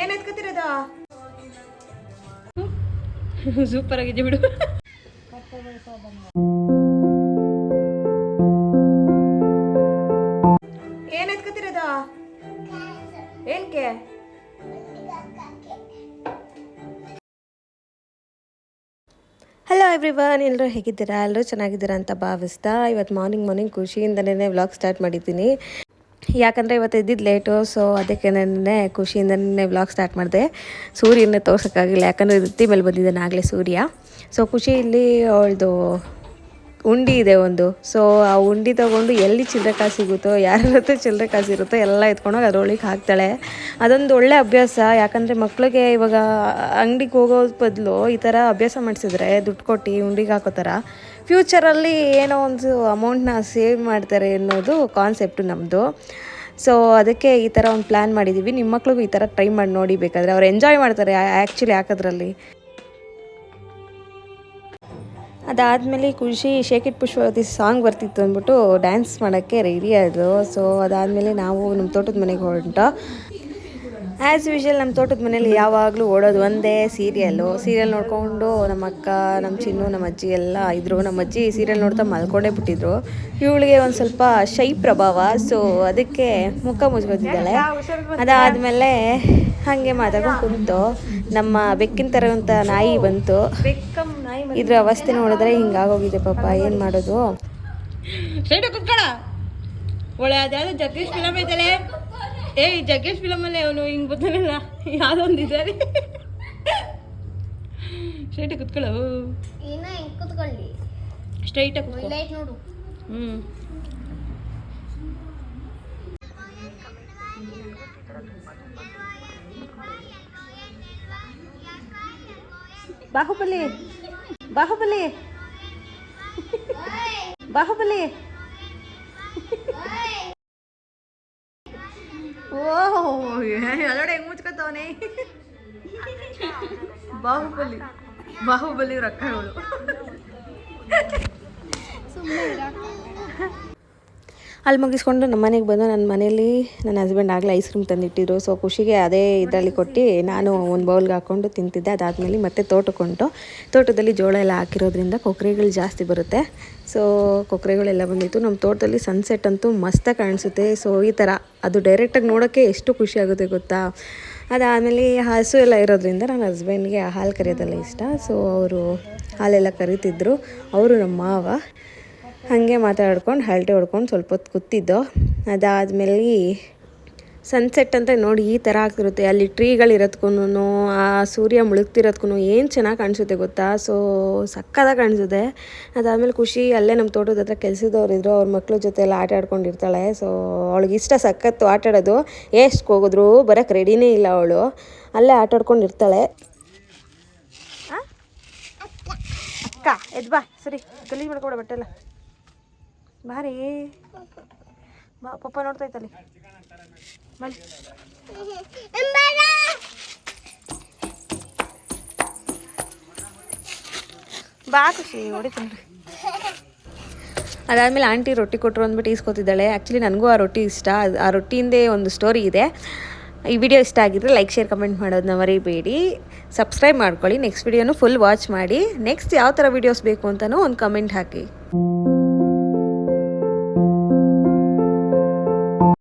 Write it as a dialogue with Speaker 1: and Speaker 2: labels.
Speaker 1: ಏನ್
Speaker 2: ಸೂಪರ್ ಆಗಿದೆ ಬಿಡು.
Speaker 1: ಏನ್ ಎತ್ಕೋತಿರೋದು ಏನ್ಕೆ ಹಲೋ ಎವ್ರಿವನ್ ಎಲ್ಲರೂ ಹೇಗಿದ್ದೀರಾ? ಎಲ್ಲರೂ ಚೆನ್ನಾಗಿದ್ದೀರಾ ಅಂತ ಭಾವಿಸ್ತಾ ಇವತ್ತು ಮಾರ್ನಿಂಗ್ ಮಾರ್ನಿಂಗ್ ಖುಷಿಯಿಂದನೇ ವ್ಲಾಗ್ ಸ್ಟಾರ್ಟ್ ಮಾಡಿದ್ದೀನಿ. ಯಾಕಂದರೆ ಇವತ್ತು ಇದ್ದಿದ್ದು ಲೇಟು ಸೊ ಅದಕ್ಕೆ ಖುಷಿಯಿಂದ ಖುಷಿಯಿಂದನೇ ವ್ಲಾಗ್ ಸ್ಟಾರ್ಟ್ ಮಾಡಿದೆ. ಸೂರ್ಯನ ತೋರ್ಸೋಕ್ಕಾಗಿಲ್ಲ, ಯಾಕಂದರೆ ವೃತ್ತಿ ಮೇಲೆ ಬಂದಿದ್ದಾನೆ ಆಗಲೇ ಸೂರ್ಯ. ಸೊ ಖುಷಿ ಇಲ್ಲಿ ಅವಳದು ಉಂಡಿ ಇದೆ ಒಂದು. ಸೊ ಆ ಉಂಡಿ ತೊಗೊಂಡು ಎಲ್ಲಿ ಚಿಲ್ಲರೆ ಕಾಸು ಸಿಗುತ್ತೋ ಯಾರತ್ತೋ ಚಿಲ್ಲರೆ ಕಾಸು ಇರುತ್ತೋ ಎಲ್ಲ ಎತ್ಕೊಂಡೋಗಿ ಅದರೊಳಗೆ ಹಾಕ್ತಾಳೆ. ಅದೊಂದು ಒಳ್ಳೆ ಅಭ್ಯಾಸ, ಯಾಕಂದರೆ ಮಕ್ಕಳಿಗೆ ಇವಾಗ ಅಂಗಡಿಗೆ ಹೋಗೋ ಬದಲು ಈ ಥರ ಅಭ್ಯಾಸ ಮಾಡಿಸಿದ್ರೆ ದುಡ್ಡು ಕೊಟ್ಟು ಉಂಡಿಗೆ ಹಾಕೋ ಥರ ಫ್ಯೂಚರಲ್ಲಿ ಏನೋ ಒಂದು ಅಮೌಂಟ್ನ ಸೇವ್ ಮಾಡ್ತಾರೆ ಅನ್ನೋದು ಕಾನ್ಸೆಪ್ಟು ನಮ್ಮದು ಸೊ ಅದಕ್ಕೆ ಈ ಥರ ಒಂದು ಪ್ಲ್ಯಾನ್ ಮಾಡಿದ್ದೀವಿ ನಿಮ್ಮ ಮಕ್ಳಿಗೂ ಈ ಥರ ಟ್ರೈ ಮಾಡಿ ನೋಡಿ ಬೇಕಾದರೆ. ಅವ್ರು ಎಂಜಾಯ್ ಮಾಡ್ತಾರೆ ಆ್ಯಕ್ಚುಲಿ ಹಾಕೋದ್ರಲ್ಲಿ. ಅದಾದಮೇಲೆ ಖುಷಿ ಶೇಕ್ ಇಟ್ ಪುಷ್ಪವತಿ ಸಾಂಗ್ ಬರ್ತಿತ್ತು ಅಂದ್ಬಿಟ್ಟು ಡ್ಯಾನ್ಸ್ ಮಾಡೋಕ್ಕೆ ರೆಡಿ ಆದರು ಸೊ ಅದಾದಮೇಲೆ ನಾವು ನಮ್ಮ ತೋಟದ ಮನೆಗೆ ಹೊರಟು ಆ್ಯಸ್ ಯೂಶಲ್ ನಮ್ಮ ತೋಟದ ಮನೇಲಿ ಯಾವಾಗಲೂ ಓಡೋದು ಒಂದೇ ಸೀರಿಯಲ್ಲು ಸೀರಿಯಲ್ ನೋಡಿಕೊಂಡು ನಮ್ಮ ಅಕ್ಕ, ನಮ್ಮ ಚಿನ್ನು, ನಮ್ಮ ಅಜ್ಜಿ ಎಲ್ಲ ಇದ್ದರು ನಮ್ಮ ಅಜ್ಜಿ ಸೀರಿಯಲ್ ನೋಡ್ತಾ ಮಲ್ಕೊಂಡೇ ಬಿಟ್ಟಿದ್ರು. ಇವಳಿಗೆ ಒಂದು ಸ್ವಲ್ಪ ಶೈ ಪ್ರಭಾವ ಸೊ ಅದಕ್ಕೆ ಮುಖ ಮುಚ್ಕೋತಿದ್ದಾಳೆ. ಅದಾದಮೇಲೆ ಹಾಗೆ ಮಾತಾಡ್ಕೊಂಡು ಕುಂತು ನಮ್ಮ ಬೆಕ್ಕಿನ ಥರ ನಾಯಿ ಬಂತು. ಇದ್ರ ಅವಸ್ಥೆ ನೋಡಿದ್ರೆ ಹಿಂಗಾಗೋಗಿದೆ ಪಾಪ, ಏನು ಮಾಡೋದು?
Speaker 2: ಒಳ್ಳೆ ಅದ್ಯಾವುದು ಜಗದೀಶ್ ಫಿಲಮ್ ಐತಲೆ? ಏ ಈ ಜಗ್ಗೇಶ್ ಫಿಲಮಲ್ಲಿ ಅವನು ಹಿಂಗ್ ಬರ್ತಾನಲ್ಲ ಯಾವುದೋ ಒಂದು ಇದ್ದಾರೆ ಸ್ಟ್ರೈಟ್ ಕುತ್ಕೊಳ್ಳೋ.
Speaker 3: ಇನ್ನ ಹೆಂಗ್ ಕುತ್ಕೊಳ್ಳಿ.
Speaker 2: ಸ್ಟ್ರೈಟಾಗಿ
Speaker 3: ಲೈಟ್ ನೋಡು.
Speaker 2: ಹ್ಞೂ
Speaker 1: ಬಾಹುಬಲಿ. ಬಾಹುಬಲಿ. ಬಾಹುಬಲಿ. ಅದೋಡೆ ಹೆಂಗ್ ಮುಚ್ಕೋತವನೆ? ಬಾಹುಬಲಿ ಬಾಹುಬಲಿ ರೊಕ್ಕಗಳು ಅಲ್ಲಿ ಮುಗಿಸ್ಕೊಂಡು ನಮ್ಮ ಮನೆಗೆ ಬಂದು ನನ್ನ ಮನೇಲಿ ನನ್ನ ಹಸ್ಬೆಂಡ್ ಆಗಲೇ ಐಸ್ ಕ್ರೀಮ್ ತಂದಿಟ್ಟಿದ್ರು. ಸೊ ಖುಷಿಗೆ ಅದೇ ಇದರಲ್ಲಿ ಕೊಟ್ಟು ನಾನು ಒಂದು ಬೌಲ್ಗೆ ಹಾಕ್ಕೊಂಡು ತಿಂತಿದ್ದೆ. ಅದಾದಮೇಲೆ ಮತ್ತೆ ತೋಟಕ್ಕೊಂಟು ತೋಟದಲ್ಲಿ ಜೋಳ ಎಲ್ಲ ಹಾಕಿರೋದ್ರಿಂದ ಕೊಕ್ಕರೆಗಳು ಜಾಸ್ತಿ ಬರುತ್ತೆ. ಸೊ ಕೊಕ್ಕರೆಗಳೆಲ್ಲ ಬಂದಿತ್ತು. ನಮ್ಮ ತೋಟದಲ್ಲಿ ಸನ್ಸೆಟ್ ಅಂತೂ ಮಸ್ತಾಗಿ ಕಾಣಿಸುತ್ತೆ. ಸೊ ಈ ಥರ ಅದು ಡೈರೆಕ್ಟಾಗಿ ನೋಡೋಕ್ಕೆ ಎಷ್ಟು ಖುಷಿ ಆಗುತ್ತೆ ಗೊತ್ತಾ? ಅದಾದಮೇಲೆ ಹಸು ಎಲ್ಲ ಇರೋದ್ರಿಂದ ನನ್ನ ಹಸ್ಬೆಂಡ್ಗೆ ಹಾಲು ಕರೆಯೋದೆಲ್ಲ ಇಷ್ಟ. ಸೊ ಅವರು ಹಾಲೆಲ್ಲ ಕರಿತಿದ್ರು. ಅವರು ನಮ್ಮ ಮಾವ. ಹಾಗೆ ಮಾತಾಡ್ಕೊಂಡು ಹರಟೆ ಹೊಡ್ಕೊಂಡು ಸ್ವಲ್ಪ ಹೊತ್ತು ಕೂತಿದ್ದೋ. ಅದಾದಮೇಲೆ ಸನ್ಸೆಟ್ ಅಂತ ನೋಡಿ ಈ ಥರ ಆಗ್ತಿರುತ್ತೆ. ಅಲ್ಲಿ ಟ್ರೀಗಳಿರೋದ್ಕೂ ಆ ಸೂರ್ಯ ಮುಳುಗ್ತಿರೋದ್ಕೂ ಏನು ಚೆನ್ನಾಗಿ ಕಾಣಿಸುತ್ತೆ ಗೊತ್ತಾ? ಸೊ ಸಕ್ಕದಾಗಿ ಕಾಣಿಸುತ್ತೆ. ಅದಾದಮೇಲೆ ಖುಷಿ, ಅಲ್ಲೇ ನಮ್ಮ ತೋಟದ ಹತ್ರ ಕೆಲಸದವ್ರು ಇದ್ರು, ಅವ್ರ ಮಕ್ಕಳ ಜೊತೆ ಎಲ್ಲ ಆಟ ಆಡ್ಕೊಂಡಿರ್ತಾಳೆ. ಸೊ ಅವಳಿಗೆ ಇಷ್ಟ ಸಖತ್ತು ಆಟ ಆಡೋದು. ಎಷ್ಟು ಹೋಗಿದ್ರು ಬರೋಕ್ಕೆ ರೆಡಿನೇ ಇಲ್ಲ ಅವಳು. ಅಲ್ಲೇ ಆಟ ಆಡ್ಕೊಂಡಿರ್ತಾಳೆ. ಅಕ್ಕ, ಎದ್ ಬಾ, ಸರಿ, ಗಲೀಜು ಮಾಡ್ಕೊಡ ಬಟ್ಟೆ ಎಲ್ಲ ಬಾರಿ. ಬಾ, ಪಪ್ಪ ನೋಡ್ತಾ ಇತ್ತಲ್ಲಿ ಬಾ ಖುಷಿ, ಹೊಡಿತೀನಿ ಅದಾದಮೇಲೆ ಆಂಟಿ ರೊಟ್ಟಿ ಕೊಟ್ಟರು ಅಂದ್ಬಿಟ್ಟು ಈಸ್ಕೋತಿದ್ದಾಳೆ. ಆ್ಯಕ್ಚುಲಿ ನನಗೂ ಆ ರೊಟ್ಟಿ ಇಷ್ಟ. ಆ ರೊಟ್ಟಿಯಿಂದೇ ಒಂದು ಸ್ಟೋರಿ ಇದೆ. ಈ ವಿಡಿಯೋ ಇಷ್ಟ ಆಗಿದ್ರೆ ಲೈಕ್ ಶೇರ್ ಕಮೆಂಟ್ ಮಾಡೋದನ್ನ ಮರಿಬೇಡಿ. ಸಬ್ಸ್ಕ್ರೈಬ್ ಮಾಡ್ಕೊಳ್ಳಿ. ನೆಕ್ಸ್ಟ್ ವಿಡಿಯೋನು ಫುಲ್ ವಾಚ್ ಮಾಡಿ. ನೆಕ್ಸ್ಟ್ ಯಾವ ಥರ ವೀಡಿಯೋಸ್ ಬೇಕು ಅಂತಲೂ ಒಂದು ಕಮೆಂಟ್ ಹಾಕಿ.